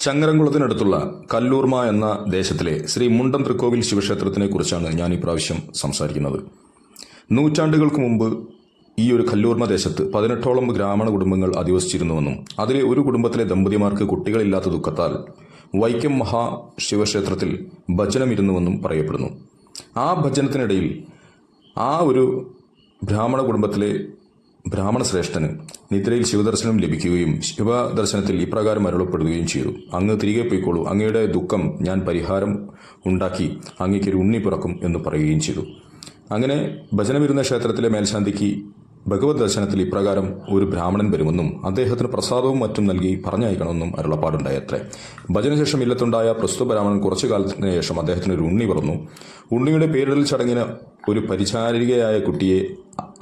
ചങ്ങരംകുളത്തിനടുത്തുള്ള കല്ലൂർമ എന്ന ദേശത്തിലെ ശ്രീ മുണ്ടം തൃക്കോവിൽ ശിവക്ഷേത്രത്തിനെ കുറിച്ചാണ് ഞാൻ ഈ പ്രാവശ്യം സംസാരിക്കുന്നത്. നൂറ്റാണ്ടുകൾക്ക് മുമ്പ് ഈ ഒരു കല്ലൂർമ ദേശത്ത് പതിനെട്ടോളം ബ്രാഹ്മണ കുടുംബങ്ങൾ അധിവസിച്ചിരുന്നുവെന്നും അതിലെ ഒരു കുടുംബത്തിലെ ദമ്പതിമാർക്ക് കുട്ടികളില്ലാത്ത ദുഃഖത്താൽ വൈക്കം മഹാ ശിവക്ഷേത്രത്തിൽ ഭജനമിരുന്നുവെന്നും പറയപ്പെടുന്നു. ആ ഭജനത്തിനിടയിൽ ആ ഒരു ബ്രാഹ്മണ കുടുംബത്തിലെ ബ്രാഹ്മണ ശ്രേഷ്ഠന് നിദ്രയിൽ ശിവദർശനം ലഭിക്കുകയും ശിവദർശനത്തിൽ ഇപ്രകാരം അരുളപ്പെടുകയും ചെയ്തു. അങ്ങ് തിരികെ പോയിക്കോളൂ. അങ്ങയുടെ ദുഃഖം ഞാൻ പരിഹാരം ഉണ്ടാക്കി അങ്ങേക്കൊരു ഉണ്ണി പിറക്കും എന്ന് പറയുകയും ചെയ്തു. അങ്ങനെ ഭജനമിരുന്ന ക്ഷേത്രത്തിലെ മേൽശാന്തിക്ക് ഭഗവത് ദർശനത്തിൽ ഇപ്രകാരം ഒരു ബ്രാഹ്മണൻ വരുമെന്നും അദ്ദേഹത്തിന് പ്രസാദവും മറ്റും നൽകി പറഞ്ഞയക്കണമെന്നും അരുളപ്പാടുണ്ടായത്രേ. ഭജനശേഷം ഇല്ലത്തുണ്ടായ പ്രസ്തുത ബ്രാഹ്മണൻ കുറച്ചു കാലത്തിന് ശേഷം അദ്ദേഹത്തിന് ഒരു ഉണ്ണി പിറന്നു ഉണ്ണിയുടെ പേരിടൽ ചടങ്ങിന് ഒരു പരിചാരികയായ കുട്ടിയെ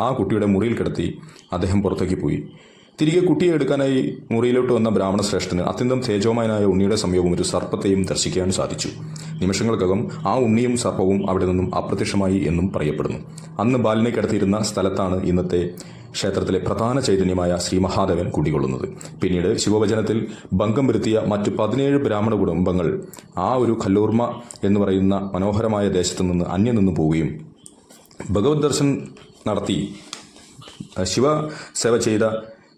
ആ കുട്ടിയുടെ മുറിയിൽ കിടത്തി അദ്ദേഹം പുറത്തേക്ക് പോയി. തിരികെ കുട്ടിയെ എടുക്കാനായി മുറിയിലോട്ട് വന്ന ബ്രാഹ്മണ ശ്രേഷ്ഠന് അത്യന്തം തേജോമയനായ ഉണ്ണിയുടെ സമയവും ഒരു സർപ്പത്തെയും ദർശിക്കാൻ സാധിച്ചു. നിമിഷങ്ങൾക്കകം ആ ഉണ്ണിയും സർപ്പവും അവിടെ നിന്നും അപ്രത്യക്ഷമായി എന്നും പറയപ്പെടുന്നു. അന്ന് ബാലിനെ കിടത്തിയിരുന്ന സ്ഥലത്താണ് ഇന്നത്തെ ക്ഷേത്രത്തിലെ പ്രധാന ചൈതന്യമായ ശ്രീ മഹാദേവൻ കുടികൊള്ളുന്നത്. പിന്നീട് ശിവവചനത്തിൽ ഭംഗം വരുത്തിയ മറ്റു പതിനേഴ് ബ്രാഹ്മണ കുടുംബങ്ങൾ ആ ഒരു കല്ലൂർമ എന്ന് പറയുന്ന മനോഹരമായ ദേശത്തു നിന്ന് അന്യം നിന്നു പോവുകയും ഭഗവത് ദർശൻ നടത്തി ശിവ സേവ ചെയ്ത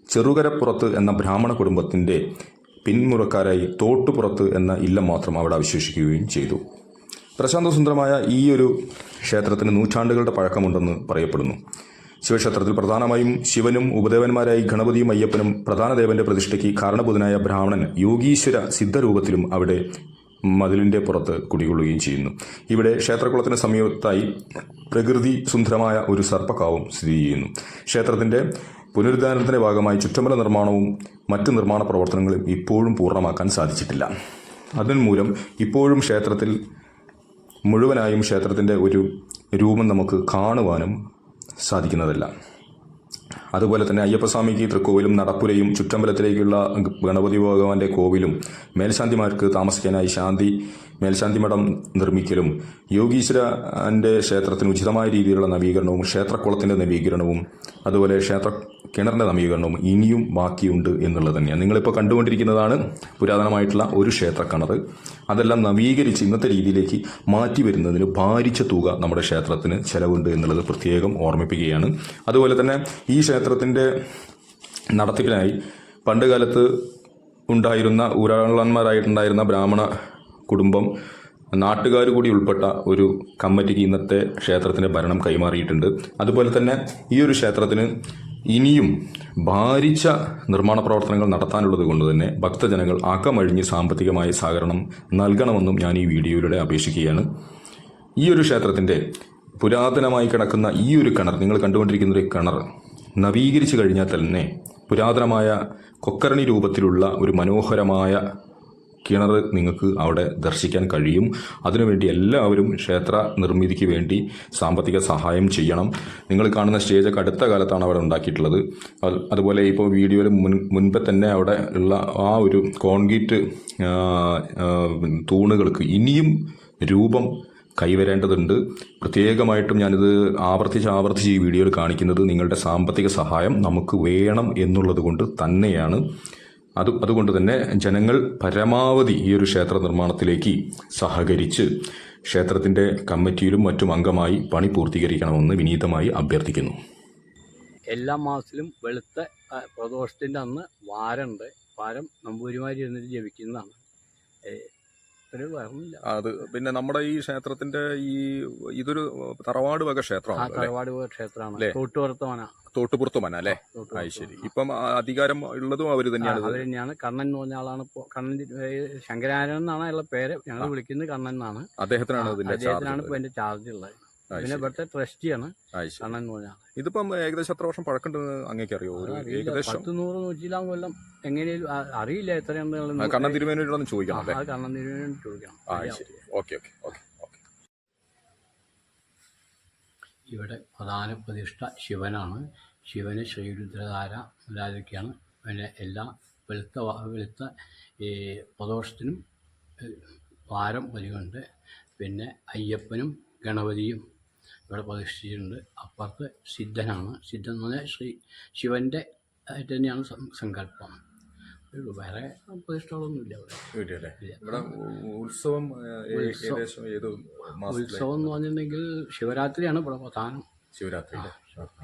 ചെറുകരപ്പുറത്ത് എന്ന ബ്രാഹ്മണ കുടുംബത്തിന്റെ പിന്മുറക്കാരായി തോട്ടുപുറത്ത് എന്ന ഇല്ലം മാത്രം അവിടെ അവശേഷിക്കുകയും ചെയ്തു. പ്രശാന്തസുന്ദരമായ ഈ ഒരു ക്ഷേത്രത്തിന് നൂറ്റാണ്ടുകളുടെ പഴക്കമുണ്ടെന്ന് പറയപ്പെടുന്നു. ശിവക്ഷേത്രത്തിൽ പ്രധാനമായും ശിവനും ഉപദേവന്മാരായി ഗണപതിയും അയ്യപ്പനും പ്രധാന ദേവന്റെ പ്രതിഷ്ഠയ്ക്ക് കാരണബുധനായ ബ്രാഹ്മണൻ യോഗീശ്വര സിദ്ധരൂപത്തിലും അവിടെ മതിലിന്റെ പുറത്ത് കുടികൊള്ളുകയും ചെയ്യുന്നു. ഇവിടെ ക്ഷേത്രകുളത്തിന് സമീപത്തായി പ്രകൃതി സുന്ദരമായ ഒരു സർപ്പക്കാവും സ്ഥിതി ചെയ്യുന്നു. ക്ഷേത്രത്തിന്റെ പുനരുദ്ധാരണത്തിന്റെ ഭാഗമായി ചുറ്റമ്പല നിർമ്മാണവും മറ്റ് നിർമ്മാണ പ്രവർത്തനങ്ങളും ഇപ്പോഴും പൂർണമാക്കാൻ സാധിച്ചിട്ടില്ല. അതിന്മൂലം ഇപ്പോഴും ക്ഷേത്രത്തിൽ മുഴുവനായും ക്ഷേത്രത്തിന്റെ ഒരു രൂപം നമുക്ക് കാണുവാനും സാധിക്കുന്നതല്ല. അതുപോലെ തന്നെ അയ്യപ്പസ്വാമിക്ക് തൃക്കോവിലും നടപ്പുരയും ചുറ്റമ്പലത്തിലേക്കുള്ള ഗണപതി ഭഗവാന്റെ കോവിലും മേൽശാന്തിമാർക്ക് താമസിക്കാനായി ശാന്തി മേൽശാന്തി മഠം നിർമ്മിക്കലും യോഗീശ്വരന്റെ ക്ഷേത്രത്തിന് ഉചിതമായ രീതിയിലുള്ള നവീകരണവും ക്ഷേത്രക്കുളത്തിന്റെ നവീകരണവും അതുപോലെ ക്ഷേത്ര കിണറിന്റെ നവീകരണവും ഇനിയും ബാക്കിയുണ്ട് എന്നുള്ളത് തന്നെയാണ്. നിങ്ങളിപ്പോൾ കണ്ടുകൊണ്ടിരിക്കുന്നതാണ് പുരാതനമായിട്ടുള്ള ഒരു ക്ഷേത്ര കിണർ അതെല്ലാം നവീകരിച്ച് ഇന്നത്തെ രീതിയിലേക്ക് മാറ്റി വരുന്നതിന് ഭാരിച്ച തുക നമ്മുടെ ക്ഷേത്രത്തിന് ചെലവുണ്ട് എന്നുള്ളത് പ്രത്യേകം ഓർമ്മിപ്പിക്കുകയാണ്. അതുപോലെ തന്നെ ഈ ക്ഷേത്രത്തിന്റെ നടത്തിപ്പിനായി പണ്ടുകാലത്ത് ഉണ്ടായിരുന്ന ഊരാളന്മാരായിട്ടുണ്ടായിരുന്ന ബ്രാഹ്മണ കുടുംബം നാട്ടുകാർ കൂടി ഉൾപ്പെട്ട ഒരു കമ്മിറ്റിക്ക് ഇന്നത്തെ ക്ഷേത്രത്തിന്റെ ഭരണം കൈമാറിയിട്ടുണ്ട്. അതുപോലെ തന്നെ ഈ ഒരു ക്ഷേത്രത്തിന് ഇനിയും ഭാരിച്ച നിർമ്മാണ പ്രവർത്തനങ്ങൾ നടത്താനുള്ളത് കൊണ്ട് തന്നെ ഭക്തജനങ്ങൾ അകമഴിഞ്ഞ് സാമ്പത്തികമായ സഹകരണം നൽകണമെന്നും ഞാൻ ഈ വീഡിയോയിലൂടെ അപേക്ഷിക്കുകയാണ്. ഈ ഒരു ക്ഷേത്രത്തിന്റെ പുരാതനമായി കിടക്കുന്ന ഈ ഒരു കിണർ നിങ്ങൾ കണ്ടുകൊണ്ടിരിക്കുന്ന ഒരു കിണർ നവീകരിച്ചു കഴിഞ്ഞാൽ തന്നെ പുരാതനമായ കൊക്കരണി രൂപത്തിലുള്ള ഒരു മനോഹരമായ കിണർ നിങ്ങൾക്ക് അവിടെ ദർശിക്കാൻ കഴിയും. അതിനുവേണ്ടി എല്ലാവരും ക്ഷേത്ര നിർമ്മിതിക്ക് വേണ്ടി സാമ്പത്തിക സഹായം ചെയ്യണം. നിങ്ങൾ കാണുന്ന സ്റ്റേജൊക്കെ അടുത്ത കാലത്താണ് അവിടെ ഉണ്ടാക്കിയിട്ടുള്ളത്. അതുപോലെ ഇപ്പോൾ വീഡിയോയിൽ മുൻ മുൻപേ തന്നെ അവിടെ ഉള്ള ആ ഒരു കോൺക്രീറ്റ് തൂണുകൾക്ക് ഇനിയും രൂപം കൈവരേണ്ടതുണ്ട്. പ്രത്യേകമായിട്ടും ഞാനിത് ആവർത്തിച്ച് ആവർത്തിച്ച് ഈ വീഡിയോയിൽ കാണിക്കുന്നത് നിങ്ങളുടെ സാമ്പത്തിക സഹായം നമുക്ക് വേണം എന്നുള്ളത് കൊണ്ട് തന്നെയാണ്. അത് അതുകൊണ്ട് തന്നെ ജനങ്ങൾ പരമാവധി ഈ ഒരു ക്ഷേത്ര നിർമ്മാണത്തിലേക്ക് സഹകരിച്ച് ക്ഷേത്രത്തിന്റെ കമ്മിറ്റിയിലും മറ്റും അംഗമായി പണി പൂർത്തീകരിക്കണമെന്ന് വിനീതമായി അഭ്യർത്ഥിക്കുന്നു. എല്ലാ മാസത്തിലും വെളുത്ത പ്രദോഷത്തിന്റെ അന്ന് വാരമുണ്ട് വാരം നമ്പൂരിമാരി എന്നിട്ട് ജപിക്കുന്നതാണ്. അത് പിന്നെ നമ്മുടെ ഈ ക്ഷേത്രത്തിന്റെ ഈ ഇതൊരു തറവാട് വക ക്ഷേത്രമാണ് തറവാട് വക ക്ഷേത്രമാണ്. അല്ലേ? തോട്ടുപുറത്ത് മന തോട്ടുപുറത്ത്. മന അല്ലേ അത് ശരി ഇപ്പം അധികാരം ഉള്ളതും അവർ തന്നെയാണ്. അവർ തന്നെയാണ്. കണ്ണൻ എന്ന് പറഞ്ഞ ആളാണ് ഇപ്പോ. കണ്ണൻ ഏ, ശങ്കരാചാര്യൻ എന്നാണ് അയാളുടെ പേര്. ഞങ്ങൾ വിളിക്കുന്നത് കണ്ണൻ എന്നാണ്. അദ്ദേഹത്തിനാണ് ഇതിന്റെ അദ്ദേഹത്തിനാണ് ഇപ്പൊ എന്റെ ചാർജ് ഉള്ളത്. പിന്നെ ഇവിടുത്തെ ട്രസ്റ്റിയാണ് കണ്ണൻ എന്ന് പറഞ്ഞ ഇതിപ്പം ഏകദേശം എത്ര വർഷം പഴക്കണ്ടെന്ന് അങ്ങേക്ക് അറിയോ. ഏകദേശം പത്ത് നൂറ് നൂറ്റിലാം കൊല്ലം. എങ്ങനെയും അറിയില്ല ആ, എത്രയുണ്ടെന്നുള്ളത് കണ്ണൻ തിരുമേനോടൊന്ന് ചോദിക്കണം കണ്ണൻ തിരുവേണ്ടി ചോദിക്കണം. ആ ശരി ഓക്കെ ഓക്കെ ഓക്കെ ഓക്കെ ഇവിടെ പ്രധാന പ്രതിഷ്ഠ ശിവനാണ്. ശിവന് ശ്രീരുദ്രധാര മുതലാതൊക്കെയാണ് പിന്നെ എല്ലാ വെളുത്ത വെളുത്ത ഈ പ്രദോഷത്തിനും വാരം വലിയുണ്ട്. പിന്നെ അയ്യപ്പനും ഗണപതിയും ഇവിടെ പ്രതിഷ്ഠിച്ചിട്ടുണ്ട്. അപ്പുറത്ത് സിദ്ധനാണ്. സിദ്ധൻ എന്ന് പറഞ്ഞാൽ ശ്രീ ശിവന്റെ തന്നെയാണ് സങ്കല്പം. ഉള്ളൂ. വേറെ പ്രതിഷ്ഠകളൊന്നുമില്ല ഇവിടെ വീട്ടിലല്ലേ ഇവിടെ ഉത്സവം ഏകദേശം ഏത് ഉത്സവം എന്ന് പറഞ്ഞിട്ടുണ്ടെങ്കിൽ ശിവരാത്രിയാണ് ഇവിടെ പ്രധാനം. ശിവരാത്രി.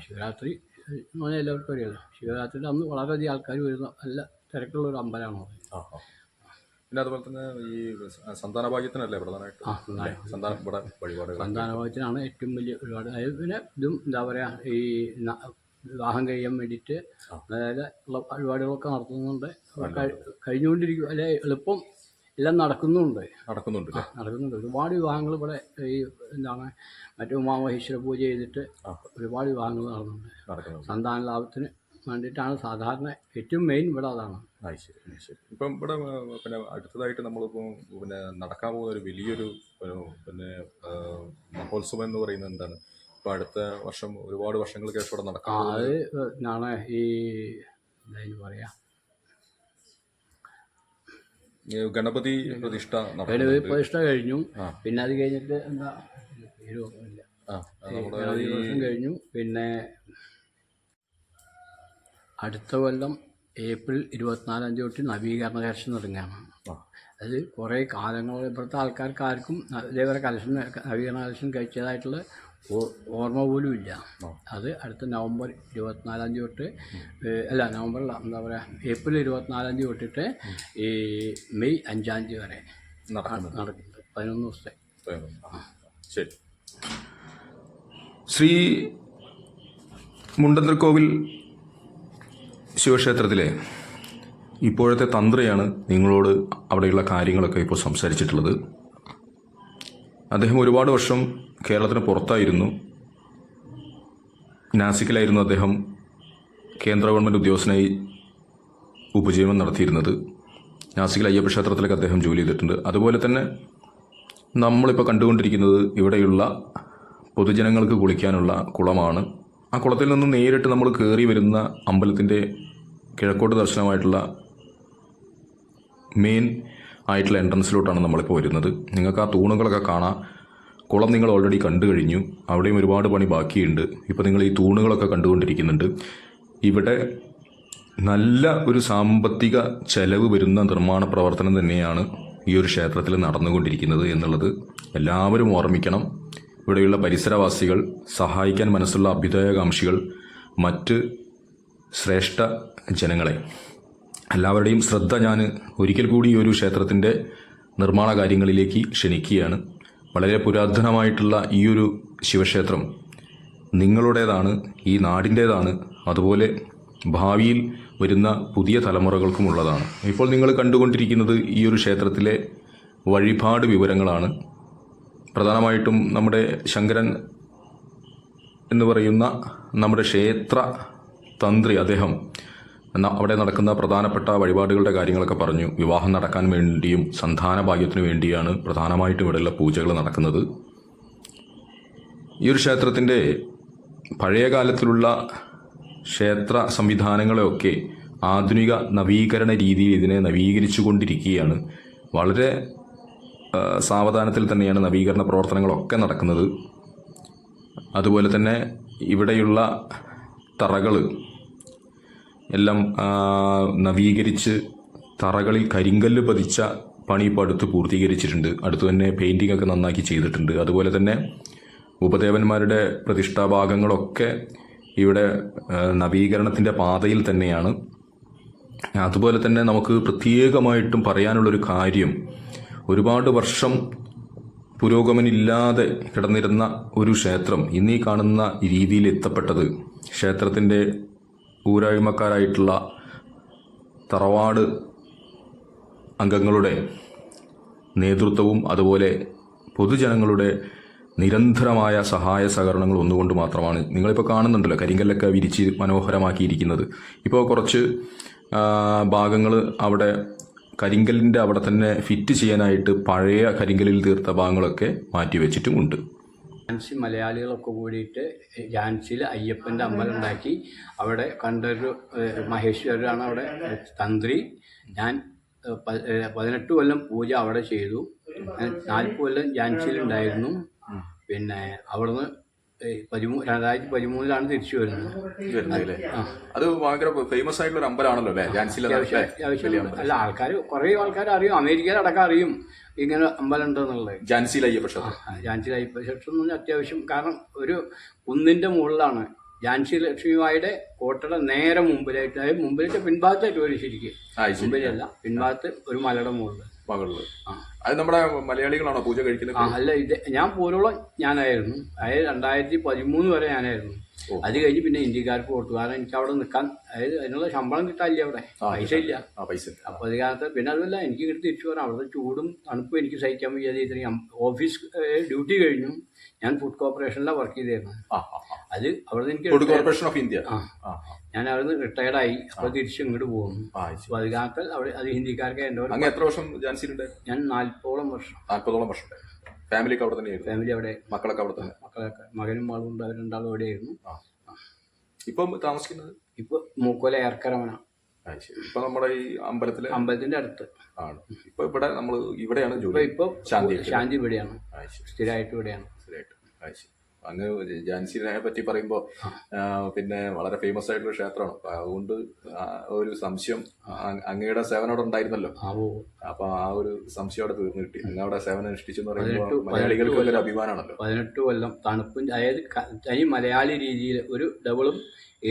ശിവരാത്രി എന്ന് പറഞ്ഞാൽ എല്ലാവർക്കും അറിയാലോ. ശിവരാത്രിയുടെ അന്ന് വളരെയധികം ആൾക്കാർ വരുന്ന നല്ല തിരക്കുള്ള ഒരു അമ്പലമാണ് പിന്നെ അതുപോലെ തന്നെ ഈ സന്താനഭാഗ്യത്തിനല്ലേ സന്താന ഭാഗ്യത്തിനല്ലേ പ്രധാനമായിട്ട്? സന്താന ഇവിടെ സന്താനഭാഗ്യത്തിനാണ് ഏറ്റവും വലിയ ഒരുപാട് അതായത് പിന്നെ ഇതും എന്താ പറയുക ഈ വിവാഹം കഴിയാൻ വേണ്ടിയിട്ട് അതായത് ഉള്ള പരിപാടികളൊക്കെ നടത്തുന്നുണ്ട്. കഴിഞ്ഞുകൊണ്ടിരിക്കും. അല്ലെ എളുപ്പം എല്ലാം നടക്കുന്നുണ്ട്. നടക്കുന്നുണ്ട് നടക്കുന്നുണ്ട്. ഒരുപാട് വിവാഹങ്ങൾ ഇവിടെ ഈ എന്താണ് മറ്റു ഉമാമഹേശ്വര പൂജ ചെയ്തിട്ട്. ഒരുപാട് വിവാഹങ്ങൾ നടന്നുണ്ട് നടക്കുന്നുണ്ട്. സന്താന ലാഭത്തിന് വേണ്ടിയിട്ടാണ് സാധാരണ ഏറ്റവും മെയിൻ ഇവിടെ അതാണ്. ഇപ്പം ഇവിടെ പിന്നെ അടുത്തതായിട്ട് നമ്മളിപ്പോൾ പിന്നെ നടക്കാൻ പോകുന്ന ഒരു വലിയൊരു പിന്നെ മഹോത്സവം എന്ന് പറയുന്നത് എന്താണ്? ഇപ്പം അടുത്ത വർഷം ഒരുപാട് വർഷങ്ങൾക്ക് ശേഷം ഇവിടെ ആ നടക്കാൻ അത് ഈ എന്തായാലും പറയാ? ഗണപതി പ്രതിഷ്ഠ ഗണപതി പ്രതിഷ്ഠ കഴിഞ്ഞു. പിന്നെ അത് കഴിഞ്ഞിട്ട് എന്താ ഗണപതി ഈ ദിവസം കഴിഞ്ഞു. പിന്നെ അടുത്ത കൊല്ലം ഏപ്രിൽ ഇരുപത്തിനാലാം തീയതി തൊട്ട് നവീകരണ കലക്ഷൻ തുടങ്ങുകയാണ് ആ. അത് കുറേ കാലങ്ങൾ ഇപ്പോഴത്തെ ആൾക്കാർക്ക് ആർക്കും ഇതേവരെ കലക്ഷൻ നവീകരണ കലക്ഷൻ കഴിച്ചതായിട്ടുള്ള ഓർമ്മ പോലും ഇല്ല. അത് അടുത്ത നവംബർ ഇരുപത്തിനാലാം തീയതി തൊട്ട് അല്ല നവംബറിൽ എന്താ പറയുക ഏപ്രിൽ ഇരുപത്തിനാലാം തീയതി തൊട്ടിട്ട് ഈ മെയ് അഞ്ചാം തീയതി വരെ പതിനൊന്ന് ദിവസത്തെ. ശരി. ശ്രീ മുണ്ടന്തർക്കോവിൽ ശിവക്ഷേത്രത്തിലെ ഇപ്പോഴത്തെ തന്ത്രയാണ് നിങ്ങളോട് അവിടെയുള്ള കാര്യങ്ങളൊക്കെ ഇപ്പോൾ സംസാരിച്ചിട്ടുള്ളത്. അദ്ദേഹം ഒരുപാട് വർഷം കേരളത്തിന് പുറത്തായിരുന്നു. നാസിക്കിലായിരുന്നു അദ്ദേഹം കേന്ദ്ര ഗവൺമെന്റ് ഉദ്യോഗസ്ഥനായി ഉപജീവനം നടത്തിയിരുന്നത്. നാസിക്കിൽ അയ്യപ്പ ക്ഷേത്രത്തിലൊക്കെ അദ്ദേഹം ജോലി ചെയ്തിട്ടുണ്ട്. അതുപോലെ തന്നെ നമ്മളിപ്പോൾ കണ്ടുകൊണ്ടിരിക്കുന്നത് ഇവിടെയുള്ള പൊതുജനങ്ങൾക്ക് കുളിക്കാനുള്ള കുളമാണ്. ആ കുളത്തിൽ നിന്ന് നേരിട്ട് നമ്മൾ കയറി വരുന്ന അമ്പലത്തിന്റെ കിഴക്കോട്ട് ദർശനമായിട്ടുള്ള മെയിൻ ആയിട്ടുള്ള എൻട്രൻസിലോട്ടാണ് നമ്മളിപ്പോൾ വരുന്നത്. നിങ്ങൾക്ക് ആ തൂണുകളൊക്കെ കാണാം. കുളം നിങ്ങൾ ഓൾറെഡി കണ്ടു കഴിഞ്ഞു. അവിടെയും ഒരുപാട് പണി ബാക്കിയുണ്ട്. ഇപ്പോൾ നിങ്ങൾ ഈ തൂണുകളൊക്കെ കണ്ടുകൊണ്ടിരിക്കുന്നുണ്ട്. ഇവിടെ നല്ല ഒരു സാമ്പത്തിക ചെലവ് വരുന്ന നിർമ്മാണ പ്രവർത്തനം തന്നെയാണ് ഈ ഒരു ക്ഷേത്രത്തിൽ നടന്നുകൊണ്ടിരിക്കുന്നത് എന്നുള്ളത് എല്ലാവരും ഓർമ്മിക്കണം. ഇവിടെയുള്ള പരിസരവാസികൾ സഹായിക്കാൻ മനസ്സുള്ള അഭ്യുദയകാംക്ഷികൾ മറ്റ് ശ്രേഷ്ഠ ജനങ്ങളെ. എല്ലാവരുടെയും ശ്രദ്ധ ഞാൻ ഒരിക്കൽ കൂടി ഈ ഒരു ക്ഷേത്രത്തിന്റെ നിർമ്മാണ കാര്യങ്ങളിലേക്ക് ക്ഷണിക്കുകയാണ്. വളരെ പുരാതനമായിട്ടുള്ള ഈ ഒരു ശിവക്ഷേത്രം നിങ്ങളുടേതാണ് ഈ നാടിന്റേതാണ് അതുപോലെ ഭാവിയിൽ വരുന്ന പുതിയ തലമുറകൾക്കും ഉള്ളതാണ്. ഇപ്പോൾ നിങ്ങൾ കണ്ടുകൊണ്ടിരിക്കുന്നത് ഈ ഒരു ക്ഷേത്രത്തിലെ വഴിപാട് വിവരങ്ങളാണ്. പ്രധാനമായിട്ടും നമ്മുടെ ശങ്കരൻ എന്ന് പറയുന്ന നമ്മുടെ ക്ഷേത്ര തന്ത്രി അദ്ദേഹം ന- അവിടെ നടക്കുന്ന പ്രധാനപ്പെട്ട വഴിപാടുകളുടെ കാര്യങ്ങളൊക്കെ പറഞ്ഞു. വിവാഹം നടക്കാൻ വേണ്ടിയും സന്താന ഭാഗ്യത്തിനു വേണ്ടിയാണ് പ്രധാനമായിട്ടും ഇവിടെയുള്ള പൂജകൾ നടക്കുന്നത്. ഈ ഒരു ക്ഷേത്രത്തിന്റെ പഴയ കാലത്തിലുള്ള ക്ഷേത്ര സംവിധാനങ്ങളെയൊക്കെ ആധുനിക നവീകരണ രീതിയിൽ ഇതിനെ നവീകരിച്ചു കൊണ്ടിരിക്കുകയാണ് വളരെ സാവധാനത്തിൽ തന്നെയാണ് നവീകരണ പ്രവർത്തനങ്ങളൊക്കെ നടക്കുന്നത്. അതുപോലെ തന്നെ ഇവിടെയുള്ള തറകൾ എല്ലാം നവീകരിച്ച് തറകളിൽ കരിങ്കല്ല് പതിച്ച പണി ഇപ്പോൾ അടുത്ത് പൂർത്തീകരിച്ചിട്ടുണ്ട്. അടുത്ത് തന്നെ പെയിന്റിംഗ് ഒക്കെ നന്നാക്കി ചെയ്തിട്ടുണ്ട്. അതുപോലെ തന്നെ ഉപദേവന്മാരുടെ പ്രതിഷ്ഠാഭാഗങ്ങളൊക്കെ ഇവിടെ നവീകരണത്തിന്റെ പാതയിൽ തന്നെയാണ്. അതുപോലെ തന്നെ നമുക്ക് പ്രത്യേകമായിട്ടും പറയാനുള്ളൊരു കാര്യം ഒരുപാട് വർഷം പുരോഗമനില്ലാതെ കിടന്നിരുന്ന ഒരു ക്ഷേത്രം ഇന്നീ കാണുന്ന രീതിയിൽ എത്തപ്പെട്ടത് ക്ഷേത്രത്തിന്റെ ഊരായ്മക്കാരായിട്ടുള്ള തറവാട് അംഗങ്ങളുടെ നേതൃത്വവും അതുപോലെ പൊതുജനങ്ങളുടെ നിരന്തരമായ സഹായ സഹകരണങ്ങൾ ഒന്നുകൊണ്ട് മാത്രമാണ്. നിങ്ങളിപ്പോൾ കാണുന്നുണ്ടല്ലോ കരിങ്കല്ലൊക്കെ വിരിച്ച് മനോഹരമാക്കിയിരിക്കുന്നത്. ഇപ്പോൾ കുറച്ച് ഭാഗങ്ങൾ അവിടെ കരിങ്കല്ലിന്റെ അവിടെ തന്നെ ഫിറ്റ് ചെയ്യാനായിട്ട് പഴയ കരിങ്കലിൽ തീർത്ത ഭാഗങ്ങളൊക്കെ മാറ്റി വെച്ചിട്ടുമുണ്ട് ഝാൻസി മലയാളികളൊക്കെ കൂടിയിട്ട് ഝാൻസിയിൽ അയ്യപ്പന്റെ അമ്പലം ഉണ്ടാക്കി അവിടെ കണ്ടൊരു മഹേശ്വരനാണ് അവിടെ തന്ത്രി. ഞാൻ പതിനെട്ട് കൊല്ലം പൂജ അവിടെ ചെയ്തു. നാൽപ്പത് കൊല്ലം ഝാൻസിയിലുണ്ടായിരുന്നു പിന്നെ അവിടുന്ന് പതിമൂ രണ്ടായിരത്തി പതിമൂന്നിലാണ് തിരിച്ചു വരുന്നത്. അത് ഭയങ്കര ഫേമസ് ആയിട്ടുള്ള ഒരു അമ്പലമാണല്ലോ അല്ലേ? അല്ല? ആൾക്കാർ കുറേ ആൾക്കാർ അറിയും. അമേരിക്കയിലടക്കം അറിയും ഇങ്ങനെ അമ്പലം ഉണ്ടെന്നുള്ളത്. ജാൻസിൽ അയ്യപ്പ ക്ഷേത്രം ഝാൻസി ലൈഫ് എന്ന് പറഞ്ഞാൽ അത്യാവശ്യം കാരണം ഒരു കുന്നിന്റെ മുകളിലാണ്. ജാൻസി ലക്ഷ്മിബായിയുടെ കോട്ടയുടെ നേരെ മുമ്പിലായിട്ട് മുമ്പിലത്തെ പിൻഭാഗത്തായിട്ട് വരും ശരിക്കും. മുമ്പിലല്ല പിൻഭാഗത്ത് ഒരു മലയുടെ മുകളിൽ മകളിൽ ആ. അത് നമ്മുടെ മലയാളികളാണോ പൂജ കഴിക്കുന്നത് അല്ല ഇത് ഞാൻ പോലുള്ള ഞാനായിരുന്നു അതായത് രണ്ടായിരത്തി പതിമൂന്ന് വരെ ഞാനായിരുന്നു. അത് കഴിഞ്ഞ് പിന്നെ ഇന്ത്യക്കാർക്ക് കൊടുത്തു കാരണം എനിക്ക് അവിടെ നിൽക്കാൻ അതായത് അതിനുള്ള ശമ്പളം കിട്ടാനില്ല അവിടെ. പൈസ ഇല്ല. പൈസ അപ്പോൾ അത് കാലത്ത് പിന്നെ അതുമല്ല എനിക്ക് ഇങ്ങോട്ട് തിരിച്ചു പോരാം അവിടുത്തെ ചൂടും തണുപ്പും എനിക്ക് സഹിക്കാൻ വയ്യാതെ ഓഫീസ് ഡ്യൂട്ടി കഴിഞ്ഞു. ഞാൻ ഫുഡ് കോർപ്പറേഷനിലാണ് വർക്ക് ചെയ്തിരുന്നത്. അത് അവിടെ എനിക്ക് ഫുഡ് കോർപ്പറേഷൻ ഓഫ് ഇന്ത്യ. ഞാൻ അവിടെ നിന്ന് റിട്ടയർഡായി അപ്പോൾ തിരിച്ച് ഇങ്ങോട്ട് പോകുന്നു. അപ്പോൾ അത് കാലത്ത് അവിടെ അത് ഹിന്ദിക്കാർക്ക് എന്റെ എത്ര വർഷം ഞാൻ നാൽപ്പോളം വർഷം. നാൽപ്പതോളം വർഷം ഫാമിലിക്ക് അവിടെ തന്നെയായിരുന്നു ഫാമിലി അവിടെ. മക്കളൊക്കെ അവിടെ തന്നെ? മക്കളൊക്കെ. മകനും മകളും ഉണ്ട്. അവർ രണ്ടാളും അവിടെയായിരുന്നു. ആയിരുന്നു ഇപ്പം താമസിക്കുന്നത്? ഇപ്പൊ മൂക്കോല ഏർക്കരമന. ഇപ്പൊ നമ്മുടെ ഈ അമ്പലത്തിലെ? അമ്പലത്തിന്റെ അടുത്ത്. ആണ്. ഇപ്പൊ ഇവിടെ നമ്മൾ ഇവിടെയാണ് ജോലി ഇപ്പൊ ശാന്തി ശാന്തി ഇവിടെയാണ്. സ്ഥിരമായിട്ട് ഇവിടെയാണ്. സ്ഥിരമായിട്ട്. അങ്ങ് ജാൻസിനെ പറ്റി പറയുമ്പോൾ പിന്നെ വളരെ ഫേമസ് ആയിട്ടുള്ള ക്ഷേത്രമാണ്. അതുകൊണ്ട് ഒരു സംശയം അങ്ങയുടെ സേവനം അവിടെ ഉണ്ടായിരുന്നല്ലോ അപ്പൊ ആ ഒരു സംശയം അവിടെ തീർന്നു കിട്ടി. അങ്ങ് അവിടെ സേവനം അനുഷ്ഠിച്ചു പറയുമ്പോൾ മലയാളികൾക്ക് വലിയൊരു അഭിമാനമാണല്ലോ. പതിനെട്ട് കൊല്ലം തണുപ്പും അതായത് തനി മലയാളി രീതിയിൽ ഒരു ഡബിളും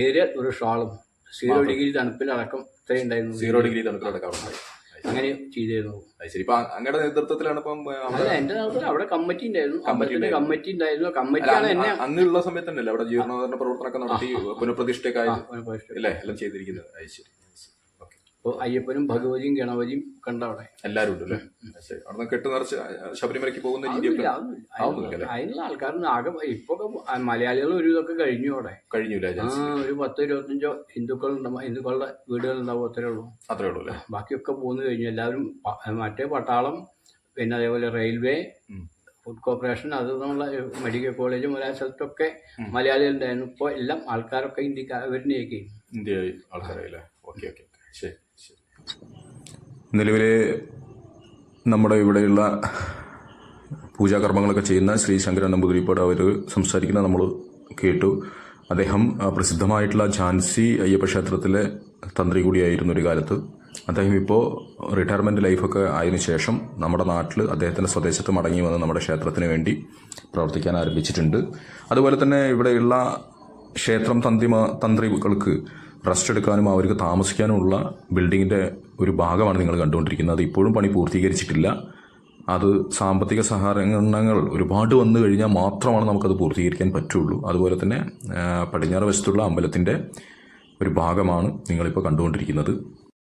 ഏരിയ ഒരു ഷാളും സീറോ ഡിഗ്രി തണുപ്പിലടക്കം ഇത്രയും ഉണ്ടായിരുന്നു. സീറോ ഡിഗ്രി തണുപ്പിലടക്കം ഉണ്ടായി. അങ്ങനെ ചെയ്തിരുന്നു അങ്ങനെ ശരി. ഇപ്പൊ അങ്ങയുടെ നേതൃത്വത്തിലാണ് ഇപ്പം അല്ല എന്റെ നേതൃത്വത്തിൽ അവിടെ കമ്മിറ്റി ഉണ്ടായിരുന്നു. കമ്മിറ്റി അമ്പലത്തിന്റെ കമ്മിറ്റി ഉണ്ടായിരുന്നു. കമ്മിറ്റിയാണ് എന്നെ അങ്ങനെയുള്ള സമയത്ത് തന്നെയല്ലേ അവിടെ ജീർണോദ്ധരണ പ്രവർത്തനമൊക്കെ നടത്തി പുനഃപ്രതിഷ്ഠയൊക്കെ ആയി അല്ലേ എല്ലാം ചെയ്തിരിക്കുന്നത്. അത് ശരി. ഓക്കേ. അപ്പോൾ അയ്യപ്പനും ഭഗവതിയും ഗണപതിയും കണ്ട അവിടെ. എല്ലാവരും ഉണ്ട് അല്ലേ അത് ശരി. അവിടെ കെട്ട് നിറച്ച് ശബരിമലയ്ക്ക് പോകുന്ന രീതിയൊക്കെ. അതിനുള്ള ആൾക്കാരൊന്നും ആകെ ഇപ്പൊ മലയാളികൾ ഒരു ഇതൊക്കെ കഴിഞ്ഞു അവിടെ. കഴിഞ്ഞു ആ ഒരു പത്തോ ഇരുപത്തഞ്ചോ ഹിന്ദുക്കൾ ഹിന്ദുക്കളുടെ വീടുകൾ ഉണ്ടാവും അത്രേ ഉള്ളൂ. അത്രേ ഉള്ളൂ അല്ലേ? ബാക്കിയൊക്കെ പോന്നു കഴിഞ്ഞു. എല്ലാവരും മറ്റേ പട്ടാളം പിന്നെ അതേപോലെ റെയിൽവേ ഫുഡ് കോർപ്പറേഷൻ അത് നമ്മളെ മെഡിക്കൽ കോളേജ് മുതലായ സ്ഥലത്തൊക്കെ മലയാളികളുണ്ടായിരുന്നു. ഇപ്പോൾ എല്ലാം ആൾക്കാരൊക്കെ ഇന്ത്യക്കാർ അവരിനെയൊക്കെ ഇന്ത്യ ആൾക്കാരായില്ലേ ഓക്കെ ഓക്കെ. നിലവിലെ നമ്മുടെ ഇവിടെയുള്ള പൂജാകർമ്മങ്ങളൊക്കെ ചെയ്യുന്ന ശ്രീ ശങ്കരൻ നമ്പൂതിരിപ്പാട് അവർ സംസാരിക്കുന്ന നമ്മൾ കേട്ടു. അദ്ദേഹം പ്രസിദ്ധമായിട്ടുള്ള ഝാൻസി അയ്യപ്പ ക്ഷേത്രത്തിലെ തന്ത്രി കൂടിയായിരുന്നു ഒരു കാലത്ത്. അദ്ദേഹം ഇപ്പോൾ റിട്ടയർമെന്റ് ലൈഫൊക്കെ ആയതിനു ശേഷം നമ്മുടെ നാട്ടിൽ അദ്ദേഹത്തിന്റെ സ്വദേശത്ത് മടങ്ങി വന്ന് നമ്മുടെ ക്ഷേത്രത്തിന് വേണ്ടി പ്രവർത്തിക്കാൻ ആരംഭിച്ചിട്ടുണ്ട്. അതുപോലെ തന്നെ ഇവിടെയുള്ള ക്ഷേത്രം തന്ത്രി തന്ത്രികൾക്ക് റെസ്റ്റ് എടുക്കാനും അവർക്ക് താമസിക്കാനുമുള്ള ബിൽഡിങ്ങിന്റെ ഒരു ഭാഗമാണ് നിങ്ങൾ കണ്ടുകൊണ്ടിരിക്കുന്നത്. അത് ഇപ്പോഴും പണി പൂർത്തീകരിച്ചിട്ടില്ല. അത് സാമ്പത്തിക സഹകരണങ്ങൾ ഒരുപാട് വന്നു കഴിഞ്ഞാൽ മാത്രമാണ് നമുക്കത് പൂർത്തീകരിക്കാൻ പറ്റുള്ളൂ. അതുപോലെ തന്നെ പടിഞ്ഞാറ് വശത്തുള്ള അമ്പലത്തിന്റെ ഒരു ഭാഗമാണ് നിങ്ങളിപ്പോൾ കണ്ടുകൊണ്ടിരിക്കുന്നത്.